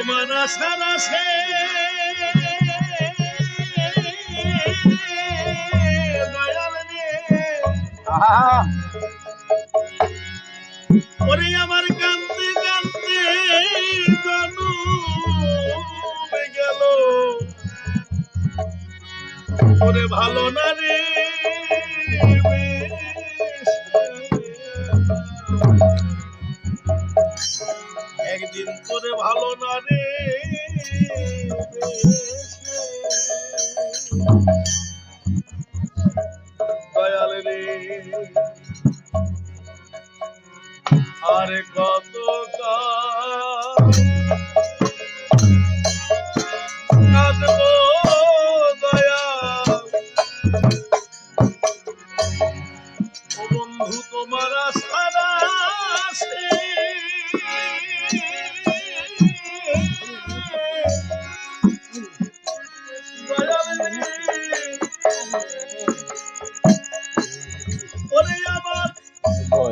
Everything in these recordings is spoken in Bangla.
তোমার আশার আসে ওরে আমার কান্দে কান্দে জনমে গেল। ওরে ভালো না রে। একদিন করে ভালো না রে দয়াল রে আরে কত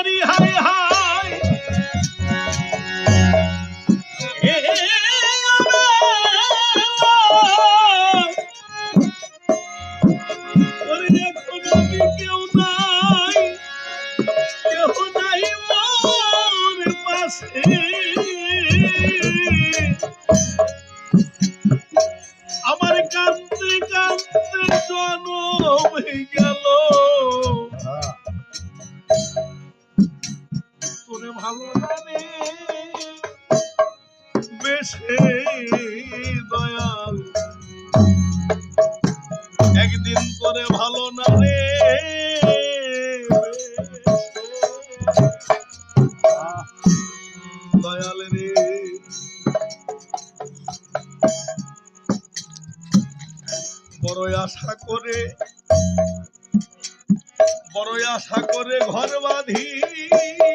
করি। ওরে কেউ নাই কেউ নাই আমার কান্দতে কান্দতে জনম গেল। ভালো লাগে। বেশে দয়াল। একদিন করে ভালো না রে দয়াল রে। বড় আশা করে, বড় আশা করে ঘর বাঁধিলাম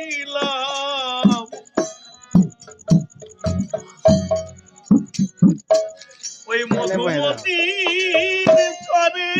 মধুমতির চরে